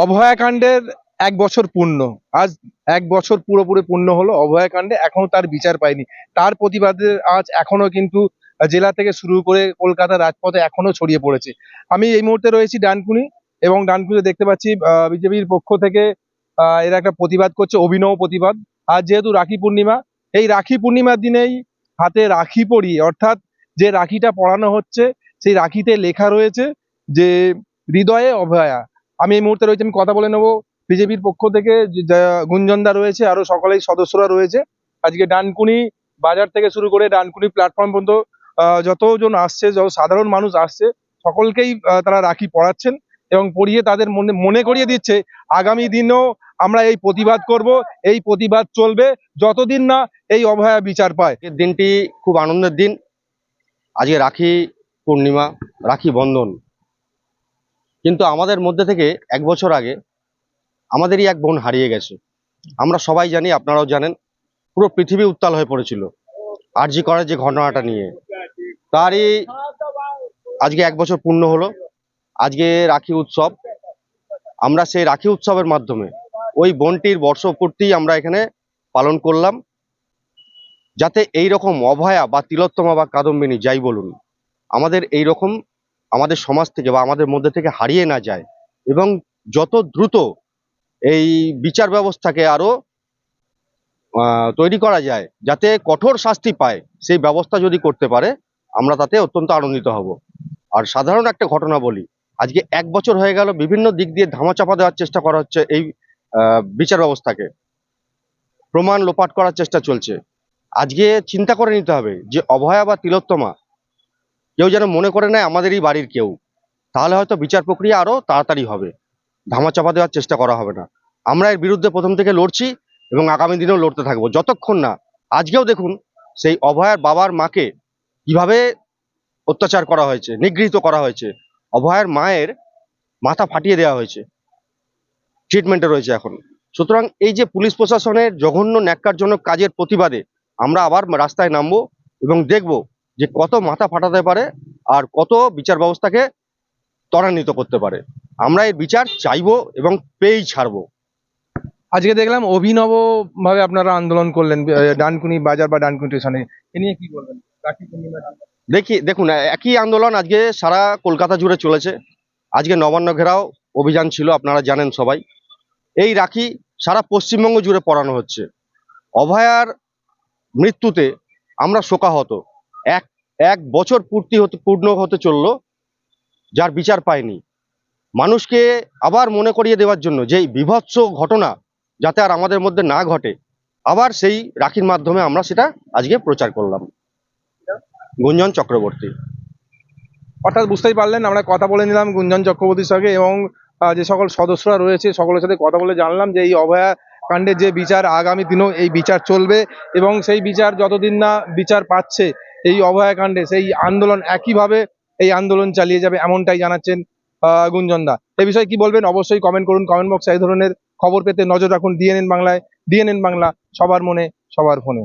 অভয়াকাণ্ডের এক বছর পূর্ণ। আজ এক বছর পুরোপুরি পূর্ণ হলো অভয়াকাণ্ডে, এখনও তার বিচার পায়নি। তার প্রতিবাদে আজ এখনও কিন্তু জেলা থেকে শুরু করে কলকাতার রাজপথে এখনও ছড়িয়ে পড়েছে। আমি এই মুহূর্তে রয়েছি ডানকুনি এবং ডানকুনিতে দেখতে পাচ্ছি বিজেপির পক্ষ থেকে এরা একটা প্রতিবাদ করছে, অভিনব প্রতিবাদ। আর যেহেতু রাখি পূর্ণিমা, এই রাখি পূর্ণিমার দিনেই হাতে রাখি পরিয়ে, অর্থাৎ যে রাখিটা পড়ানো হচ্ছে, সেই রাখিতে লেখা রয়েছে যে, হৃদয়ে অভয়া আমি এই মুহূর্তে রয়েছে, আমি কথা বলে নেব বিজেপির পক্ষ থেকে গুঞ্জনদা রয়েছে, আরও সকলেই সদস্যরা রয়েছে। আজকে ডানকুনি বাজার থেকে শুরু করে ডানকুনি প্ল্যাটফর্ম পর্যন্ত যতজন আসছে, যত সাধারণ মানুষ আসছে, সকলকেই তারা রাখি পড়াচ্ছেন এবং পড়িয়ে তাদের মনে মনে করিয়ে দিচ্ছে, আগামী দিনেও আমরা এই প্রতিবাদ করব, এই প্রতিবাদ চলবে, যতদিন না এই অভয়া বিচার পায়। দিনটি খুব আনন্দের দিন। আজকে রাখি পূর্ণিমা, রাখি বন্ধন। কিন্তু আমাদের মধ্যে থেকে এক বছর আগে আমাদেরই এক বোন হারিয়ে গেছে। আমরা সবাই জানি, আপনারাও জানেন, পুরো পৃথিবী উত্তাল হয়ে পড়েছিল আরজি করার যে ঘটনাটা নিয়ে। তারই আজকে এক বছর পূর্ণ হলো। আজকে রাখি উৎসব। আমরা সেই রাখি উৎসবের মাধ্যমে ওই বোনটির বর্ষপূর্তি আমরা এখানে পালন করলাম। যাতে এই রকম অভয়া বা তিলোত্তমা বা কাদম্বিনী, যাই বলুন, আমাদের এই রকম আমাদের সমাজ থেকে বা আমাদের মধ্যে থেকে হারিয়ে না যায়। এবং যত দ্রুত এই বিচার ব্যবস্থাকে আরও আহ, তৈরি করা যায় যাতে কঠোর শাস্তি পায় সেই ব্যবস্থা যদি করতে পারে আমরা তাতে অত্যন্ত আনন্দিত হব। আর সাধারণ একটা ঘটনা বলি আজকে এক বছর হয়ে গেল বিভিন্ন দিক দিয়ে ধামাচাপা দেওয়ার চেষ্টা করা হচ্ছে এই বিচার ব্যবস্থাকে। প্রমাণ লোপাট করার চেষ্টা চলছে। আজকে চিন্তা করে নিতে হবে যে অভয়া বা তিলোত্তমা কেউ যেন মনে করে নেয় আমাদেরই বাড়ির কেউ। তাহলে হয়তো বিচার প্রক্রিয়া আরও তাড়াতাড়ি হবে। ধামাচাপা দেওয়ার চেষ্টা করা হবে না। আমরা এর বিরুদ্ধে প্রথম থেকে লড়ছি এবং আগামী দিনেও লড়তে থাকব। যতক্ষণ না, আজকেও দেখুন সেই অভয়ার বাবার মাকে কীভাবে অত্যাচার করা হয়েছে, নিগৃহীত করা হয়েছে। অভয়ার মায়ের মাথা ফাটিয়ে দেওয়া হয়েছে। ট্রিটমেন্টে রয়েছে এখন। সুতরাং এই যে পুলিশ প্রশাসনের জঘন্য ন্যাক্কারজনক কাজের প্রতিবাদে আমরা আবার রাস্তায় নামবো এবং দেখব যে কত মাথা ফাটাতে পারে আর কত বিচার ব্যবস্থাকে ত্বরান্বিত করতে পারে। আমরা এর বিচার চাইব এবং পেয়েই ছাড়বো। আজকে দেখলাম অভিনব ভাবে আপনারা আন্দোলন করলেন ডানকুনি বাজার বা ডানকুনি স্টেশনে। এ নিয়ে কি বলবেন? দেখি দেখুন একই আন্দোলন আজকে সারা কলকাতা জুড়ে চলেছে। আজকে নবান্ন ঘেরাও অভিযান ছিল আপনারা জানেন সবাই। এই রাখি সারা পশ্চিমবঙ্গ জুড়ে পড়ানো হচ্ছে। অভয়ার মৃত্যুতে আমরা শোকাহত। এক এক বছর পূর্তি হতে পূর্ণ হতে চলল, যার বিচার পায়নি। মানুষকে আবার মনে করিয়ে দেওয়ার জন্য যে বিভৎস ঘটনা যাতে আর আমাদের মধ্যে না ঘটে, আবার সেই রাখির মাধ্যমে আমরা সেটা আজকে প্রচার করলাম। গুঞ্জন চক্রবর্তী। অর্থাৎ বুঝতেই পারলেন, আমরা কথা বলে নিলাম গুঞ্জন চক্রবর্তীর সঙ্গে এবং যে সকল সদস্যরা রয়েছে সকলের সাথে কথা বলে জানলাম যে এই অভয়া কাণ্ডের যে বিচার আগামী দিনেও এই বিচার চলবে এবং সেই বিচার যতদিন না বিচার পাচ্ছে এই অভয়াকাণ্ডে সেই আন্দোলন একইভাবে এই আন্দোলন চালিয়ে যাবে এমনটাই জানাচ্ছেন গুঞ্জনদা এ বিষয়ে কি বলবেন? অবশ্যই কমেন্ট করুন কমেন্ট বক্সে এই ধরনের খবর পেতে নজর রাখুন ডিএনএন বাংলায় ডিএনএন বাংলা, সবার মনে, সবার ফোনে।